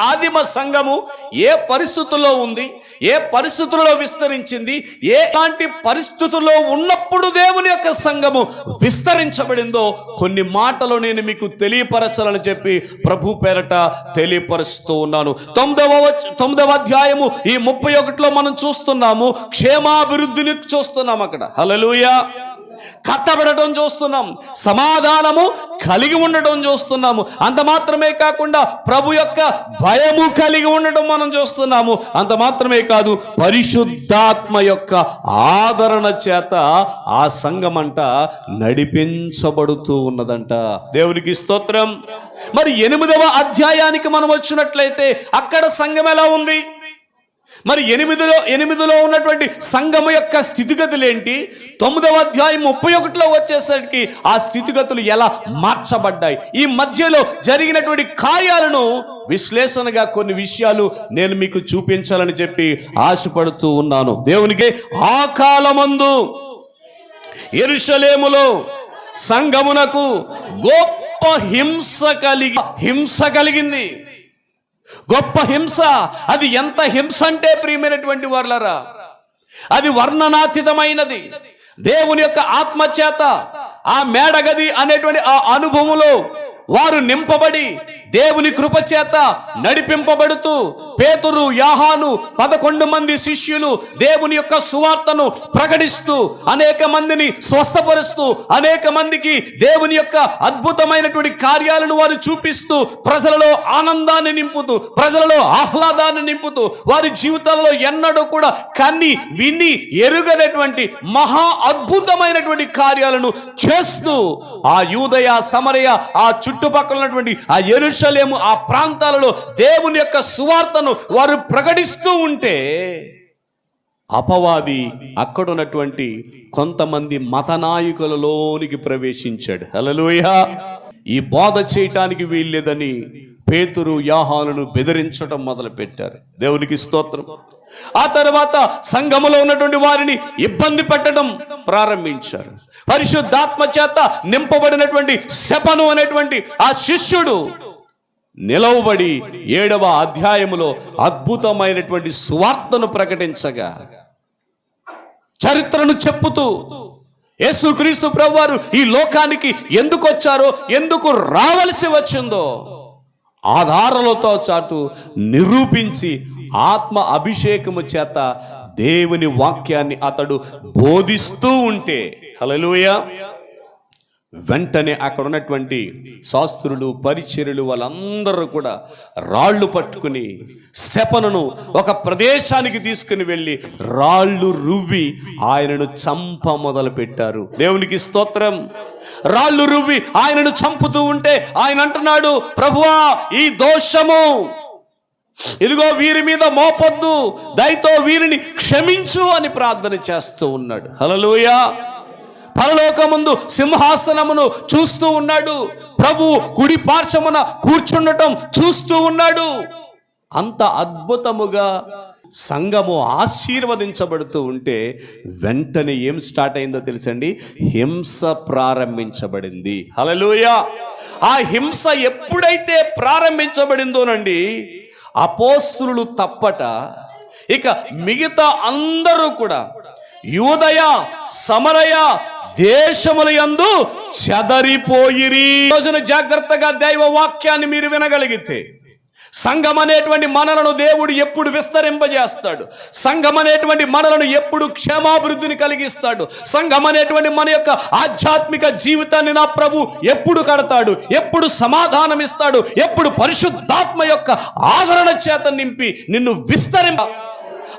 ఆదిమ సంఘము ఏ పరిస్థితుల్లో ఉంది? ఏ పరిస్థితుల్లో విస్తరించింది? ఏలాంటి పరిస్థితుల్లో ఉన్నప్పుడు దేవుని యొక్క సంఘము విస్తరించబడిందో కొన్ని మాటలు నేను మీకు తెలియపరచాలని చెప్పి ప్రభు పేరట తెలియపరుస్తూ ఉన్నాను. తొమ్మిదవ తొమ్మిదవ అధ్యాయము ఈ ముప్పై ఒకటిలో మనం చూస్తున్నాము. క్షేమాభివృద్ధిని చూస్తున్నాం అక్కడ. హలలుయా కట్టబడటం చూస్తున్నాం. సమాధానము కలిగి ఉండటం చూస్తున్నాము. అంత మాత్రమే కాకుండా ప్రభు యొక్క భయము కలిగి ఉండటం మనం చూస్తున్నాము. అంత మాత్రమే కాదు పరిశుద్ధాత్మ యొక్క ఆదరణ చేత ఆ సంఘం అంట నడిపించబడుతూ ఉన్నదంట. దేవునికి స్తోత్రం. మరి ఎనిమిదవ అధ్యాయానికి మనం వచ్చినట్లయితే అక్కడ సంఘం ఎలా ఉంది? మరి ఎనిమిదిలో ఎనిమిదిలో ఉన్నటువంటి సంఘము యొక్క స్థితిగతులు ఏంటి తొమ్మిదవ అధ్యాయం ముప్పై ఒకటిలో వచ్చేసరికి ఆ స్థితిగతులు ఎలా మార్చబడ్డాయి? ఈ మధ్యలో జరిగినటువంటి కార్యాలను విశ్లేషణగా కొన్ని విషయాలు నేను మీకు చూపించాలని చెప్పి ఆశపడుతూ ఉన్నాను. దేవునికి ఆ కాలమందు ఎరుషలేములో సంఘమునకు గొప్ప హింస కలిగి హింస కలిగింది. గొప్ప హింస. అది ఎంత హింస అంటే ప్రియమైనటువంటి వాళ్ళరా అది వర్ణనాతీతమైనది. దేవుని యొక్క ఆత్మచేత ఆ మేడగది అనేటువంటి ఆ అనుభవంలో వారు నింపబడి దేవుని కృప చేత నడిపింపబడుతూ పేతురు యాహాను పదకొండు మంది శిష్యులు దేవుని యొక్క సువార్తను ప్రకటిస్తూ అనేక మందిని స్వస్థపరుస్తూ అనేక మందికి దేవుని యొక్క అద్భుతమైనటువంటి కార్యాలను వారు చూపిస్తూ ప్రజలలో ఆనందాన్ని నింపుతూ ప్రజలలో ఆహ్లాదాన్ని నింపుతూ వారి జీవితాల్లో ఎన్నడూ కూడా కన్ని విని ఎరుగనటువంటి మహా అద్భుతమైనటువంటి కార్యాలను చేస్తూ ఆ యూదయ సమరయ ఆ చుట్టుపక్కల ఉన్నటువంటి ఆ ఎరుషలేము ఆ ప్రాంతాలలో దేవుని యొక్క సువార్తను వారు ప్రకటిస్తూ ఉంటే అపవాది అక్కడ ఉన్నటువంటి కొంతమంది మత నాయకులలోనికి ప్రవేశించాడు. హలలోయ ఈ బోధ చేయటానికి వీల్లేదని పేతురు యాహాలను బెదిరించడం మొదలు పెట్టారు దేవునికి స్తోత్రం. ఆ తర్వాత సంఘములో ఉన్నటువంటి వారిని ఇబ్బంది పెట్టడం ప్రారంభించారు. పరిశుద్ధాత్మ చేత నింపబడినటువంటి శపను అనేటువంటి ఆ శిష్యుడు నిలవబడి ఏడవ అధ్యాయములో అద్భుతమైనటువంటి సువార్తను ప్రకటించగా చరిత్రను చెప్పుతూ యేసుక్రీస్తు ప్రభువారు ఈ లోకానికి ఎందుకు వచ్చారో ఎందుకు రావలసి వచ్చిందో ఆధారాలతో చాటు నిరూపించి ఆత్మ అభిషేకము చేత దేవుని వాక్యాన్ని అతడు బోధిస్తూ ఉంటే హల్లెలూయా. వెంటనే అక్కడ ఉన్నటువంటి శాస్త్రులు పరిచర్యులు వాళ్ళందరూ కూడా రాళ్ళు పట్టుకుని స్తెపనను ఒక ప్రదేశానికి తీసుకుని వెళ్ళి రాళ్ళు రువ్వి ఆయనను చంప మొదలు పెట్టారు దేవునికి స్తోత్రం. రాళ్ళు రువ్వి ఆయనను చంపుతూ ఉంటే ఆయన అంటున్నాడు ప్రభువా ఈ దోషము ఇదిగో వీరి మీద మోపొద్దు దయతో వీరిని క్షమించు అని ప్రార్థన చేస్తూ ఉన్నాడు. హలలుయా పరలోకముందు సింహాసనమును చూస్తూ ఉన్నాడు. ప్రభు కుడి పార్శ్వమున కూర్చుండటం చూస్తూ ఉన్నాడు. అంత అద్భుతముగా సంఘము ఆశీర్వదించబడుతూ ఉంటే వెంటనే ఏం స్టార్ట్ అయిందో తెలుసండి? హింస ప్రారంభించబడింది. హలలుయా ఆ హింస ఎప్పుడైతే ప్రారంభించబడిందోనండి అపోస్తులు తప్పట ఇక మిగతా అందరూ కూడా యూదయ సమరయ దేశముల యందు చెదరిపోయిరి రోజున జాగ్రత్తగా దైవ వాక్యాన్ని మీరు వినగలిగితే సంఘం అనేటువంటి మనలను దేవుడు ఎప్పుడు విస్తరింపజేస్తాడు. సంఘం అనేటువంటి మనలను ఎప్పుడు క్షేమాభివృద్ధిని కలిగిస్తాడు. సంఘం అనేటువంటి మన యొక్క ఆధ్యాత్మిక జీవితాన్ని నా ప్రభు ఎప్పుడు కడతాడు? ఎప్పుడు సమాధానం ఇస్తాడు ఎప్పుడు పరిశుద్ధాత్మ యొక్క ఆదరణ చేత నింపి నిన్ను విస్తరింప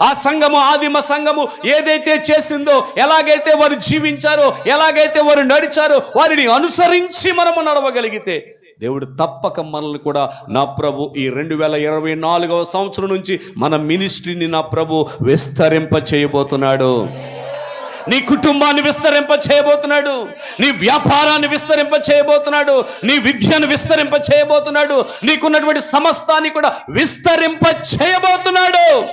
ఆ సంఘము ఆదిమ సంఘము ఏదైతే చేసిందో ఎలాగైతే వారు జీవించారో ఎలాగైతే వారు నడిచారో వారిని అనుసరించి మనము నడవగలిగితే దేవుడు తప్పక మనల్ని కూడా నా ప్రభు ఈ రెండు వేల ఇరవై నాలుగవ సంవత్సరం నుంచి మన మినిస్ట్రీని నా ప్రభు విస్తరింప చేయబోతున్నాడు. నీ కుటుంబాన్ని విస్తరింప చేయబోతున్నాడు. నీ వ్యాపారాన్ని విస్తరింప చేయబోతున్నాడు. నీ విద్యను విస్తరింప చేయబోతున్నాడు. నీకున్నటువంటి సమస్తాన్ని కూడా విస్తరింప చేయబోతున్నాడు.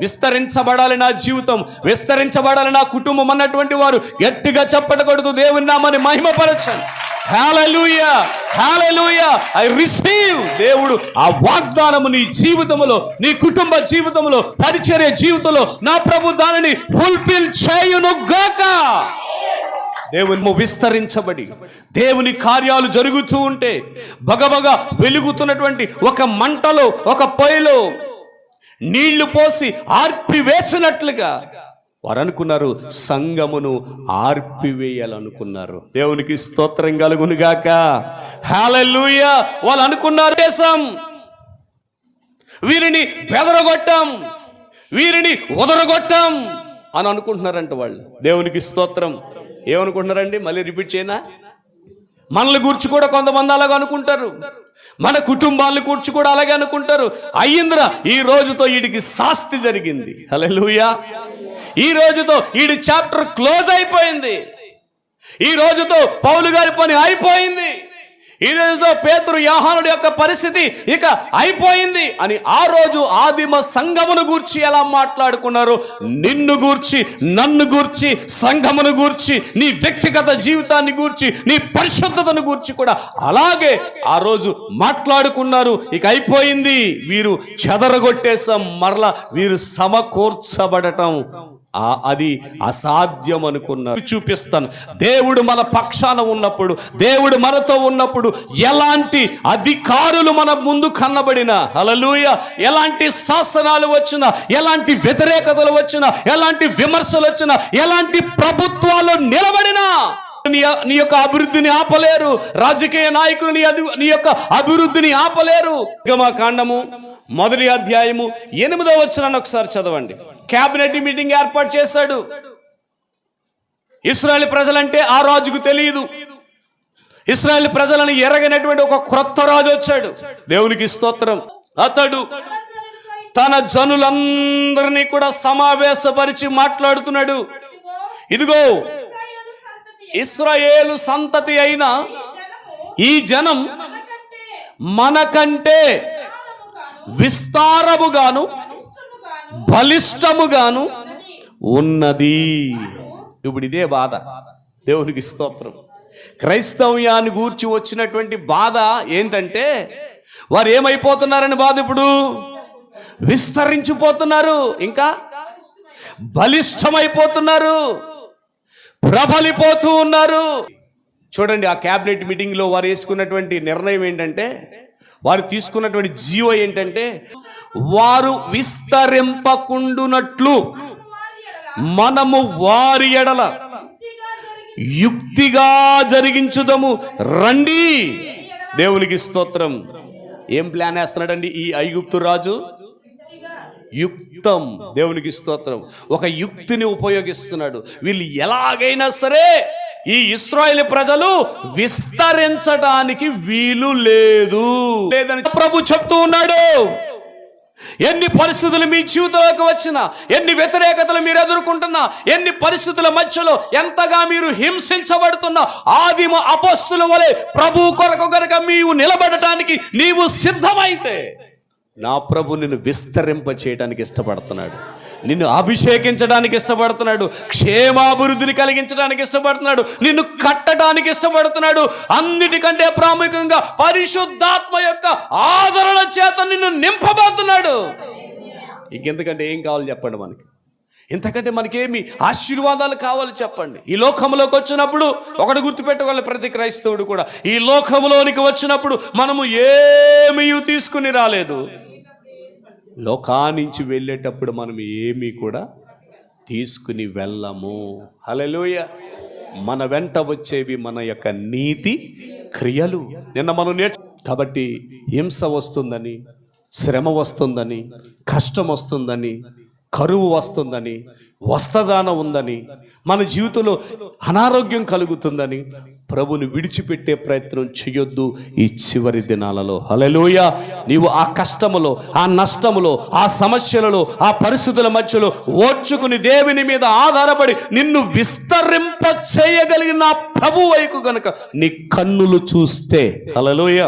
విస్తరించబడాలి నా జీవితం విస్తరించబడాలి నా కుటుంబం అన్నటువంటి వారు గట్టిగా చెప్పకూడదు. దేవుని నామని మహిమపరచండి. హల్లెలూయా హల్లెలూయా ఐ రిసీవ్ దేవుడు ఆ వాగ్దానము నీ జీవితంలో నీ కుటుంబ జీవితంలో పరిచర్య జీవితంలో నా ప్రభు దానిని ఫుల్ఫిల్ చేయును గాక దేవుని విస్తరించబడి దేవుని కార్యాలు జరుగుతూ ఉంటే బగబగ వెలుగుతున్నటువంటి ఒక మంటలో ఒక పొయ్యిలో నీళ్ళు పోసి ఆర్పివేసినట్లుగా. వారు అనుకున్నారు సంగమును ఆర్పివేయాలనుకున్నారు. దేవునికి స్తోత్రం కలుగునుగాక. హాలూయ వాళ్ళు అనుకున్నారు దేశం. వీరిని బెదరగొట్టం. వీరిని ఉదరగొట్టం అని అనుకుంటున్నారంట వాళ్ళు. దేవునికి స్తోత్రం. ఏమనుకుంటున్నారండి? మళ్ళీ రిపీట్ చేయనా? మనల్ని గురించి కూడా కొంతమంది అలాగ అనుకుంటారు. మన కుటుంబాలను కూర్చు కూడా అలాగే అనుకుంటారు. అయ్యిందిరా ఈ రోజుతో వీడికి శాస్తి జరిగింది. హల్లెలూయా. ఈ రోజుతో వీడి చాప్టర్ క్లోజ్ అయిపోయింది. ఈ రోజుతో పౌలు గారి పని అయిపోయింది. ఈ రోజులో పేతురు యాహానుడి యొక్క పరిస్థితి ఇక అయిపోయింది అని ఆ రోజు ఆదిమ సంఘమును గూర్చి ఎలా మాట్లాడుకున్నారు? నిన్ను గూర్చి నన్ను గూర్చి సంఘమును గూర్చి నీ వ్యక్తిగత జీవితాన్ని గూర్చి నీ పరిశుద్ధతను గూర్చి కూడా అలాగే ఆ రోజు మాట్లాడుకున్నారు. ఇక అయిపోయింది. వీరు చెదరగొట్టేసాం మరలా వీరు సమకూర్చబడటం. అది అసాధ్యం అనుకున్నారు చూపిస్తాను. దేవుడు మన పక్షాన ఉన్నప్పుడు దేవుడు మనతో ఉన్నప్పుడు ఎలాంటి అధికారులు మన ముందు కన్నబడిన హలలుయ ఎలాంటి శాసనాలు వచ్చినా ఎలాంటి వ్యతిరేకతలు వచ్చినా ఎలాంటి విమర్శలు వచ్చినా ఎలాంటి ప్రభుత్వాలు నిలబడినా నీ నీ యొక్క అభివృద్ధిని ఆపలేరు. రాజకీయ నాయకులు నీ అధి- నీ యొక్క అభివృద్ధిని ఆపలేరు. కాండము మొదటి అధ్యాయము ఎనిమిదో వచ్చినాన్ని ఒకసారి చదవండి. క్యాబినెట్ మీటింగ్ ఏర్పాటు చేశాడు. ఇస్రాయల్ ప్రజలంటే ఆ రాజుకు తెలియదు ఇస్రాయల్ ప్రజలను ఎరగనటువంటి ఒక క్రొత్త రాజు వచ్చాడు. దేవునికి స్తోత్రం. అతడు తన జనులందరినీ కూడా సమావేశపరిచి మాట్లాడుతున్నాడు. ఇదిగో ఇస్రాయేలు సంతతి అయిన ఈ జనం మనకంటే విస్తారముగాను బలిష్టముగాను ఉన్నది. ఇప్పుడు ఇదే బాధ. దేవునికి స్తోత్రం. క్రైస్తవ్యాన్ని గూర్చి వచ్చినటువంటి బాధ ఏంటంటే వారు ఏమైపోతున్నారని బాధ ఇప్పుడు? విస్తరించిపోతున్నారు. ఇంకా బలిష్టమైపోతున్నారు. ప్రబలిపోతూ ఉన్నారు. చూడండి ఆ క్యాబినెట్ మీటింగ్లో వారు వేసుకున్నటువంటి నిర్ణయం ఏంటంటే వారు తీసుకున్నటువంటి జీవో ఏంటంటే వారు విస్తరింపకుండునట్లు మనము వారి ఎడల యుక్తిగా జరిగించుదము. రండి. దేవునికి స్తోత్రం. ఏం ప్లాన్ వేస్తున్నాడండి ఈ ఐగుప్తు రాజు? యుక్తం. దేవునికి స్తోత్రం. ఒక యుక్తిని ఉపయోగిస్తున్నాడు. వీళ్ళు ఎలాగైనా సరే ఈ ఇస్రాయేల్ ప్రజలు విస్తరించడానికి వీలు లేదు. లేదని ప్రభు చెప్తూ ఉన్నాడు. ఎన్ని పరిస్థితులు మీ జీవితంలోకి వచ్చినా ఎన్ని వ్యతిరేకతలు మీరు ఎదుర్కొంటున్నా ఎన్ని పరిస్థితుల మధ్యలో ఎంతగా మీరు హింసించబడుతున్నా ఆదిమ అపస్సుల వలె ప్రభు కొరకు కనుక నీవు నిలబడటానికి నీవు సిద్ధమైతే నా ప్రభు నిన్ను విస్తరింప చేయడానికి ఇష్టపడుతున్నాడు. నిన్ను అభిషేకించడానికి ఇష్టపడుతున్నాడు. క్షేమాభివృద్ధిని కలిగించడానికి ఇష్టపడుతున్నాడు. నిన్ను కట్టడానికి ఇష్టపడుతున్నాడు. అన్నిటికంటే ప్రాముఖ్యంగా పరిశుద్ధాత్మ యొక్క ఆదరణ చేత నిన్ను నింపబోతున్నాడు. ఇంకెందుకంటే ఏం కావాలి చెప్పండి మనకి? ఇంతకంటే మనకేమి ఆశీర్వాదాలు కావాలి చెప్పండి? ఈ లోకంలోకి వచ్చినప్పుడు ఒకటి గుర్తుపెట్టుకోవాలి ప్రతి క్రైస్తవుడు కూడా. ఈ లోకంలోనికి వచ్చినప్పుడు మనము ఏమీ తీసుకుని రాలేదు. లోకా నుంచి వెళ్ళేటప్పుడు మనం ఏమీ కూడా తీసుకుని వెళ్ళము. హల్లెలూయ. మన వెంట వచ్చేవి మన యొక్క నీతి క్రియలు. నిన్న మనం నేర్చు కాబట్టి హింస వస్తుందని శ్రమ వస్తుందని కష్టం వస్తుందని కరువు వస్తుందని వస్తదాన ఉందని మన జీవితంలో అనారోగ్యం కలుగుతుందని ప్రభుని విడిచిపెట్టే ప్రయత్నం చేయొద్దు ఈ చివరి దినాలలో. హలలోయ నీవు ఆ కష్టములో ఆ నష్టములో ఆ సమస్యలలో ఆ పరిస్థితుల మధ్యలో ఓర్చుకుని దేవుని మీద ఆధారపడి నిన్ను విస్తరింప చేయగలిగిన ప్రభు వైపు గనక నీ కన్నులు చూస్తే హలలోయ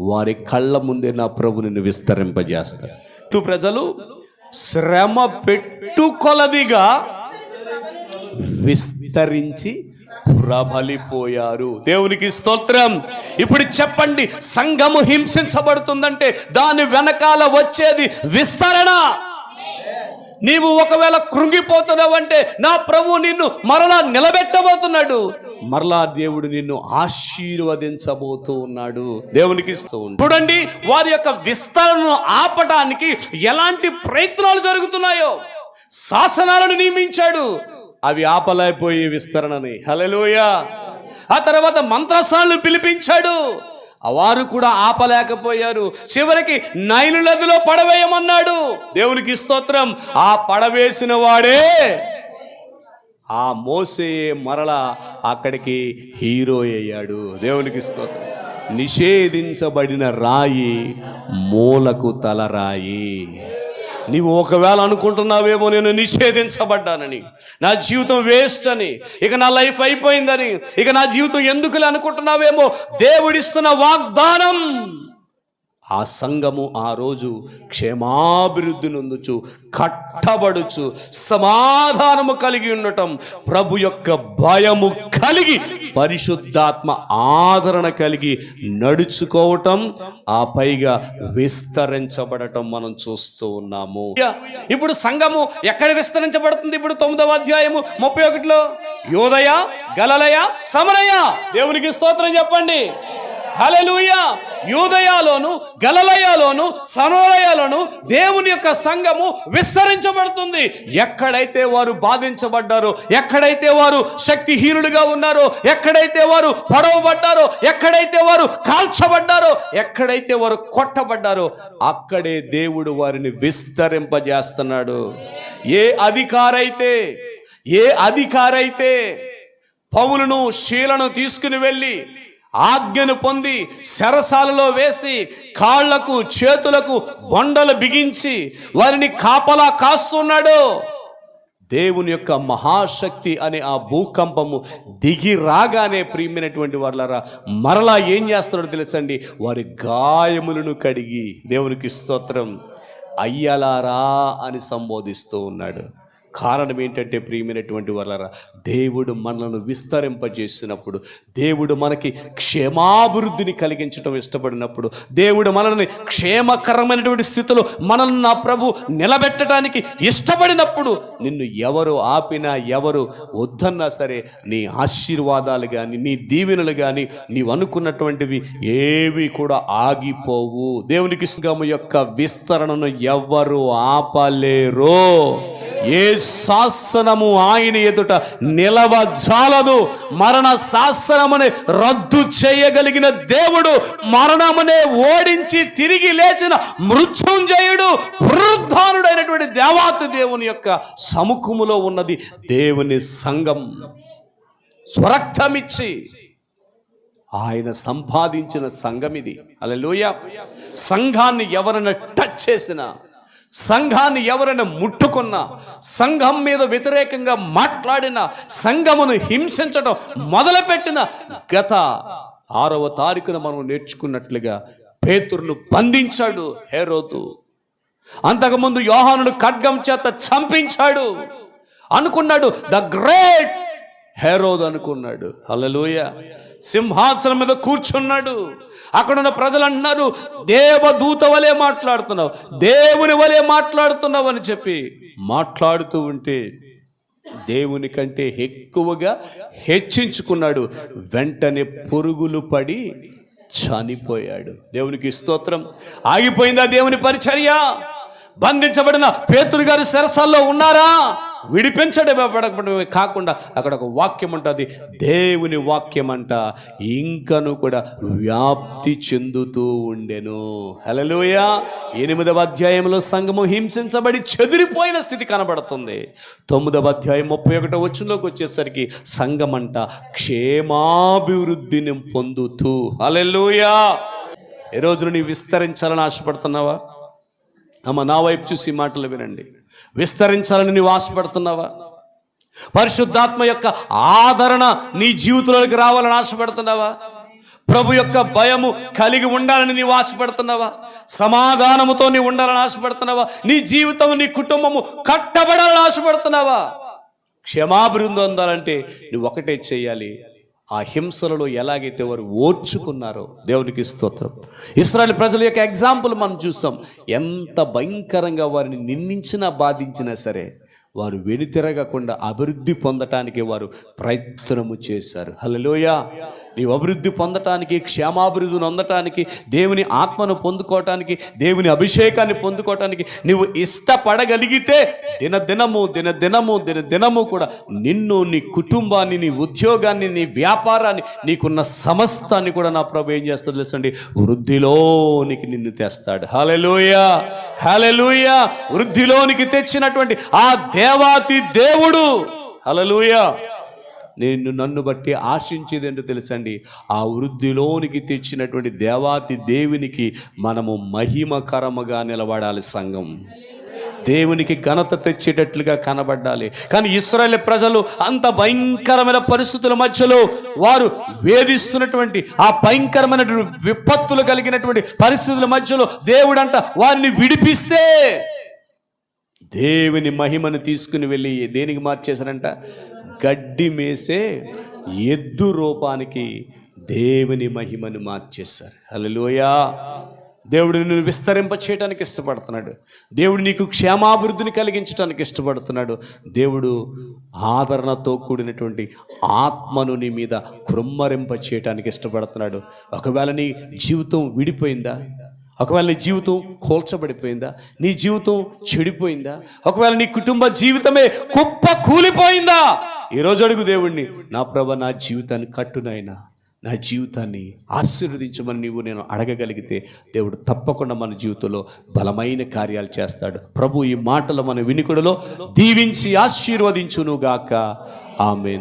వారి కళ్ళ ముందే నా ప్రభు నిన్ను విస్తరింపజేస్తాడు తు ప్రజలు శ్రమ పెట్టు కొలదిగా విస్తరించి ప్రబలిపోయారు. దేవునికి స్తోత్రం. ఇప్పుడు చెప్పండి సంఘము హింసించబడుతుందంటే దాని వెనకాల వచ్చేది విస్తరణ. నీవు ఒకవేళ కృంగిపోతున్నావంటే నా ప్రభు నిన్ను మరలా నిలబెట్టబోతున్నాడు. మరలా దేవుడు నిన్ను ఆశీర్వదించబోతూ ఉన్నాడు. దేవునికి చూడండి వారి యొక్క విస్తరణను ఆపటానికి ఎలాంటి ప్రయత్నాలు జరుగుతున్నాయో. శాసనాలను నియమించాడు. అవి ఆపలేకపోయి విస్తరణని. హలలోయ ఆ తర్వాత మంత్రసాలను పిలిపించాడు. వారు కూడా ఆపలేకపోయారు. చివరికి నైలు నదిలో పడవేయమన్నాడు. దేవునికి స్తోత్రం ఆ పడవేసిన వాడే ఆ మోసే మరల అక్కడికి హీరో అయ్యాడు. దేవునికి స్తోత్రం. నిషేధించబడిన రాయి మూలకు తలరాయి నీవు ఒకవేళ అనుకుంటున్నావేమో నేను నిషేధించబడ్డానని. నా జీవితం వేస్ట్ అని. ఇక నా లైఫ్ అయిపోయిందని. ఇక నా జీవితం ఎందుకులే అనుకుంటున్నావేమో? దేవుడిస్తున్న వాగ్దానం. ఆ సంఘము ఆ రోజు క్షేమాభివృద్ధి నొందుచు కట్టబడుచు సమాధానము కలిగి ఉండటం ప్రభు యొక్క భయము కలిగి పరిశుద్ధాత్మ ఆదరణ కలిగి నడుచుకోవటం ఆ పైగా విస్తరించబడటం మనం చూస్తూ ఉన్నాము. ఇప్పుడు సంఘము ఎక్కడ విస్తరించబడుతుంది? ఇప్పుడు తొమ్మిదవ అధ్యాయము ముప్పై ఒకటిలో. యోదయ గలలయ సమరయ. దేవునికి స్తోత్రం చెప్పండి. హలెలూయ యూదయాలోను గలలయాలోను సమరయలోను దేవుని యొక్క సంఘము విస్తరించబడుతుంది. ఎక్కడైతే వారు బాధించబడ్డారో ఎక్కడైతే వారు శక్తిహీనులుగా ఉన్నారో ఎక్కడైతే వారు పడవబడ్డారో ఎక్కడైతే వారు కాల్చబడ్డారో ఎక్కడైతే వారు కొట్టబడ్డారో అక్కడే దేవుడు వారిని విస్తరింపజేస్తున్నాడు. ఏ అధికారైతే ఏ అధికారైతే పౌలును శీలను తీసుకుని వెళ్ళి ఆజ్ఞను పొంది శరసాలలో వేసి కాళ్ళకు చేతులకు బొండలు బిగించి వారిని కాపలా కాస్తున్నాడు. దేవుని యొక్క మహాశక్తి అనే ఆ భూకంపము దిగి రాగానే ప్రియమైనటువంటి వాళ్ళరా మరలా ఏం చేస్తున్నాడో తెలుసండి? వారి గాయములను కడిగి దేవునికి స్తోత్రం. అయ్యలారా అని సంబోధిస్తూ ఉన్నాడు. కారణం ఏంటంటే ప్రియమైనటువంటి వాళ్ళరా దేవుడు మనలను విస్తరింపజేసినప్పుడు దేవుడు మనకి క్షేమాభివృద్ధిని కలిగించడం ఇష్టపడినప్పుడు దేవుడు మనల్ని క్షేమకరమైనటువంటి స్థితిలో మనల్ని నా ప్రభు నిలబెట్టడానికి ఇష్టపడినప్పుడు నిన్ను ఎవరు ఆపినా ఎవరు వద్దన్నా సరే నీ ఆశీర్వాదాలు కానీ నీ దీవెనలు కానీ నీవు అనుకున్నటువంటివి ఏవి కూడా ఆగిపోవు. దేవునికి సంఘము యొక్క విస్తరణను ఎవ్వరు ఆపలేరో. ఏ శాసనము ఆయన ఎదుట నిలవజాలదు. మరణ శాసనముని రద్దు చేయగలిగిన దేవుడు మరణమునే ఓడించి తిరిగి లేచిన మృత్యుంజయుడు వృద్ధానుడైనటువంటి దేవాతి దేవుని యొక్క సముఖములో ఉన్నది దేవుని సంఘం. స్వరక్తమిచ్చి ఆయన సంపాదించిన సంఘం ఇది అలలోయ సంఘాన్ని ఎవరైనా టచ్ చేసినా సంఘాన్ని ఎవరైనా ముట్టుకున్నా సంఘం మీద వ్యతిరేకంగా మాట్లాడిన సంఘమును హింసించడం మొదలుపెట్టిన గత ఆరవ తారీఖున మనం నేర్చుకున్నట్లుగా పేతురును బంధించాడు హేరోతు అంతకుముందు యోహానుడు ఖడ్గం చేత చంపించాడు. అనుకున్నాడు ద గ్రేట్ హేరోద్ అనుకున్నాడు. అల్లలోయ సింహాసనం మీద కూర్చున్నాడు. అక్కడున్న ప్రజలు అంటున్నారు దేవదూత వలె మాట్లాడుతున్నావు దేవుని వలె మాట్లాడుతున్నావు అని చెప్పి మాట్లాడుతూ ఉంటే దేవుని కంటే ఎక్కువగా హెచ్చించుకున్నాడు. వెంటనే పురుగులు పడి చనిపోయాడు. దేవునికి స్తోత్రం. ఆగిపోయిందా దేవుని పరిచర్య? బంధించబడిన పేతురు గారు సరసల్లో ఉన్నారా? విడిపించడమే కాకుండా అక్కడ ఒక వాక్యం ఉంటుంది. దేవుని వాక్యం అంట ఇంకను కూడా వ్యాప్తి చెందుతూ ఉండెను. హలలోయ ఎనిమిదవ అధ్యాయంలో సంఘము హింసించబడి చెదిరిపోయిన స్థితి కనబడుతుంది. తొమ్మిదవ అధ్యాయం ముప్పై ఒకటో వచ్చంలోకి వచ్చేసరికి సంఘం అంట క్షేమాభివృద్ధిని పొందుతూ. హలలోయ ఏ రోజున నీ విస్తరించాలని ఆశపడుతున్నావా? అమ్మ నా వైపు చూసి మాటలు వినండి. విస్తరించాలని నీవు ఆశపడుతున్నావా? పరిశుద్ధాత్మ యొక్క ఆదరణ నీ జీవితంలోకి రావాలని ఆశపడుతున్నావా? ప్రభు యొక్క భయము కలిగి ఉండాలని నీవు ఆశపడుతున్నావా? సమాధానముతో నీవు ఉండాలని ఆశపడుతున్నావా? నీ జీవితం నీ కుటుంబము కట్టబడాలని ఆశపడుతున్నావా? క్షమాభివృద్ధి ఉందాలంటే నువ్వు ఒకటే చేయాలి. ఆ హింసలలో ఎలాగైతే వారు ఓర్చుకున్నారో దేవునికి స్తోత్రం. ఇస్రాయల్ ప్రజల యొక్క ఎగ్జాంపుల్ మనం చూస్తాం. ఎంత భయంకరంగా వారిని నిందించినా బాధించినా సరే వారు వెనుతిరగకుండా అభివృద్ధి పొందటానికి వారు ప్రయత్నము చేశారు. హలోయ నీవు అభివృద్ధి పొందటానికి క్షేమాభివృద్ధిని పొందటానికి దేవుని ఆత్మను పొందుకోవటానికి దేవుని అభిషేకాన్ని పొందుకోవటానికి నువ్వు ఇష్టపడగలిగితే దినదినము దినదినము దినదినము కూడా నిన్ను నీ కుటుంబాన్ని నీ ఉద్యోగాన్ని నీ వ్యాపారాన్ని నీకున్న సమస్తాన్ని కూడా నా ప్రభు ఏం చేస్తాడు తెలుసండి? వృద్ధిలోనికి నిన్ను తెస్తాడు. హలెలూయ హలెలూయ వృద్ధిలోనికి తెచ్చినటువంటి ఆ దేవాతి దేవుడు. హలలుయ నేను నన్ను బట్టి ఆశించేది ఏంటో తెలుసండి? ఆ వృద్ధిలోనికి తెచ్చినటువంటి దేవాతి దేవునికి మనము మహిమకరముగా నిలబడాలి సంఘం. దేవునికి ఘనత తెచ్చేటట్లుగా కనబడాలి కానీ ఇస్రాయల్ ప్రజలు అంత భయంకరమైన పరిస్థితుల మధ్యలో వారు వేధిస్తున్నటువంటి ఆ భయంకరమైనటువంటి విపత్తులు కలిగినటువంటి పరిస్థితుల మధ్యలో దేవుడంట వారిని విడిపిస్తే దేవుని మహిమను తీసుకుని వెళ్ళి దేనికి మార్చేశారంట గడ్డి మేసే ఎద్దు రూపానికి దేవుని మహిమను మార్చేశారు హలోయా దేవుడు నిన్ను విస్తరింప చేయడానికి ఇష్టపడుతున్నాడు. దేవుడు నీకు క్షేమాభివృద్ధిని కలిగించడానికి ఇష్టపడుతున్నాడు. దేవుడు ఆదరణతో కూడినటువంటి ఆత్మను నీ మీద కృమ్మరింప చేయడానికి ఇష్టపడుతున్నాడు. ఒకవేళ నీ జీవితం విడిపోయిందా? ఒకవేళ నీ జీవితం కోల్చబడిపోయిందా? నీ జీవితం చెడిపోయిందా? ఒకవేళ నీ కుటుంబ జీవితమే కుప్ప కూలిపోయిందా? ఈరోజు అడుగు దేవుణ్ణి నా ప్రభ నా జీవితాన్ని కట్టునైనా నా జీవితాన్ని ఆశీర్వదించమని నీవు నేను అడగగలిగితే దేవుడు తప్పకుండా మన జీవితంలో బలమైన కార్యాలు చేస్తాడు. ప్రభు ఈ మాటలు మన వినికుడలో దీవించి ఆశీర్వదించునుగాక. ఆమె